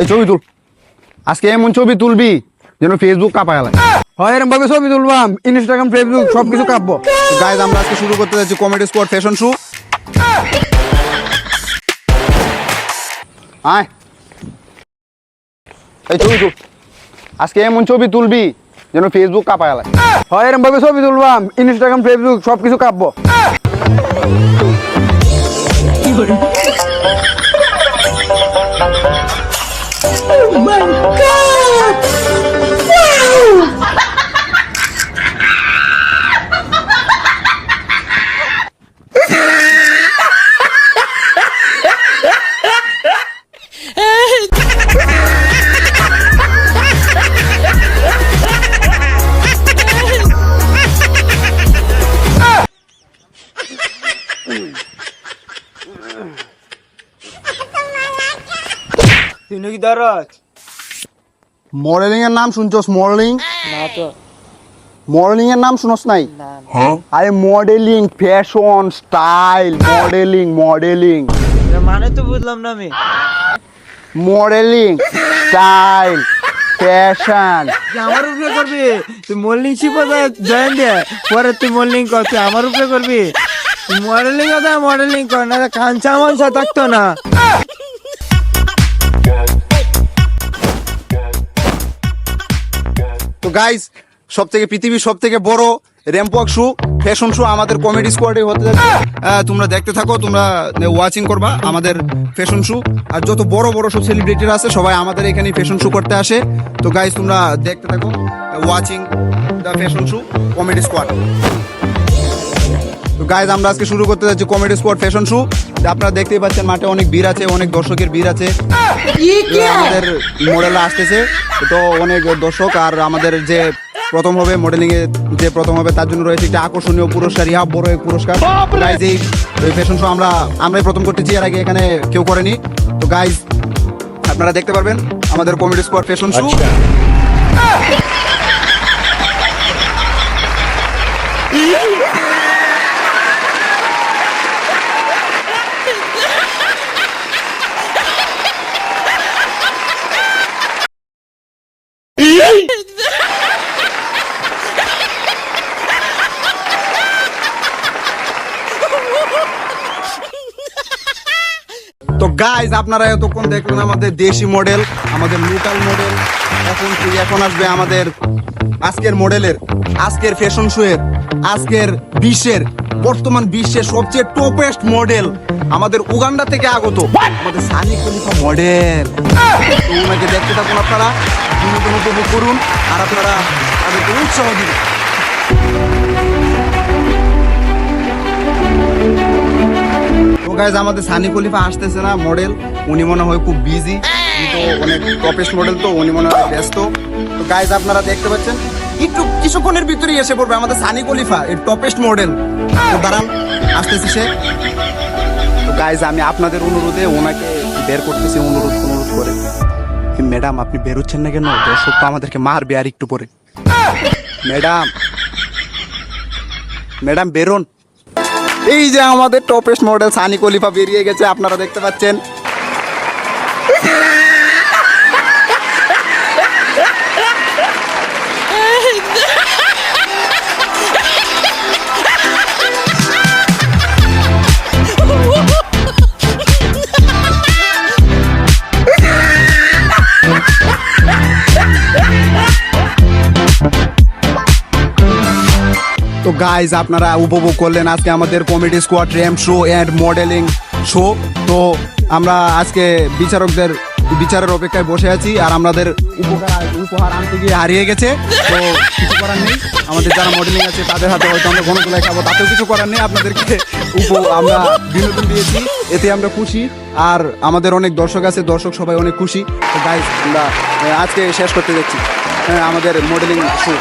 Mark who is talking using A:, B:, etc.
A: এই ছবি তুল। আজকে এমন ছবি তুলবি যেন ফেসবুক কাঁপায় লাগে।
B: হয় এরকম ভাবে ছবি তুলবাম ইনস্টাগ্রাম ফেসবুক সবকিছু কাঁপবো।
A: গাইজ আমরা আজকে শুরু করতে যাচ্ছি কমেডি স্কোয়াড ফ্যাশন শু আয়। এই ছবি তুল। আজকে এমন ছবি তুলবি যেন ফেসবুক কাঁপায় লাগে।
B: হয় এরকম ভাবে ছবি তুলবাম ইনস্টাগ্রাম ফেসবুক সবকিছু কাঁপবো। Oh my God! তুই নাকি দাঁড়াস
A: মডেলিং এর নাম শুনছস মডেলিং?
C: না তো।
A: মডেলিং এর নাম শুনস নাই? আরে modelling fashion style modelling modelling.
C: মানে তো বুঝলাম না আমি।
A: Modelling style fashion.
C: তুই আমার উপরে করবি? তুই মল্লিং শিখো জয়েন দে। পরে তুই মডেলিং কর তুই আমার উপরে করবি? তুই মডেলিং কথা মডেলিং কর না কাঞ্চা মাংসা থাকতো না।
A: তো গাইজ সব থেকে পৃথিবীর সব থেকে বড় র্যাম্পক শু ফ্যাশন শো আমাদের কমেডি স্কোয়াডে হতে যাচ্ছে। তোমরা দেখতে থাকো, তোমরা ওয়াচিং করবা আমাদের ফ্যাশন শু আর যত বড় বড় সব সেলিব্রিটিরা আছে, সবাই আমাদের এখানে ফ্যাশন শো করতে আসে। তো গাইজ তোমরা দেখতে থাকো watching the fashion show comedy squad তো গাইজ আমরা আজকে শুরু করতে যাচ্ছি কমেডি স্কোয়াড ফ্যাশন শো আপনারা দেখতেই পাচ্ছেন মাঠে অনেক ভিড় আছে অনেক দর্শকের ভিড় আছে। আমাদের মডেল আসতেছে। তো অনেক দর্শক আর আমাদের যে প্রথম হবে মডেলিং এ যে প্রথম হবে তার জন্য রয়েছে একটা আকর্ষণীয় পুরস্কার ইহা বড় এক পুরস্কার। গাইজ এই ফ্যাশন শো আমরা আমরাই প্রথম করতেছি এর আগে এখানে কেউ করেনি। তো গাইজ আপনারা দেখতে পারবেন আমাদের কমেডি স্কোয়াড ফ্যাশন শো তো গাইজ আপনারা এতক্ষণ দেখলেন আমাদের দেশি মডেল আমাদের লোকাল মডেল এখন কি- এখন আসবে আমাদের আজকের মডেলের আজকের ফ্যাশন শো এর আজকের বিশ্বের বর্তমান বিশ্বের সবচেয়ে টপেস্ট মডেল আমাদের উগান্ডা থেকে আগত আমাদের সানি খলিফা মডেল ওনাকে দেখতে থাকুন আপনারা বিনোদন উপভোগ করুন আর আপনারা তাদেরকে উৎসাহ দিন। গাইজ আমাদের সানি খলিফা আসতেছে না মডেল উনি মনে হয় খুব বিজি অনেক টপেস্ট মডেল তো, উনি মনে হয় ব্যস্ত। তো গাইজ আপনারা দেখতে পাচ্ছেন, একটু কিছুক্ষণের ভিতরেই এসে পড়বে আমাদের সানি খলিফা, এর টপেস্ট মডেল তো দাঁড়ান, আসতেছি সে। তো গাইজ আমি আপনাদের অনুরোধে ওনাকে বের করতেছি, অনুরোধ অনুরোধ করে। ম্যাডাম আপনি বেরোচ্ছেন না কেন? দর্শক তো আমাদেরকে মারবে আর একটু পরে। ম্যাডাম ম্যাডাম বেরোন। এই যে আমাদের টপেস্ট মডেল সানি কলিফা বেরিয়ে গেছে আপনারা দেখতে পাচ্ছেন। তো গাইজ আপনারা উপভোগ করলেন আজকে আমাদের comedy squad ramp show and modelling show তো আমরা আজকে বিচারকদের, বিচারের অপেক্ষায় বসে আছি আর আমাদের উপহার উপহার আনতে গিয়ে হারিয়ে গেছে। তো কিছু করার নেই। আমাদের যারা মডেলিং আছে, তাদের হাতে হয়তো আমরা ঘন তোলায় খাব, তাতেও কিছু করার নেই। আপনাদেরকে উপ, আমরা বিনোদন দিয়েছি, এতে আমরা খুশি। আর আমাদের অনেক দর্শক আছে, দর্শক সবাই অনেক খুশি। তো গাইজ আমরা আজকে শেষ করতে যাচ্ছি আমাদের মডেলিং শো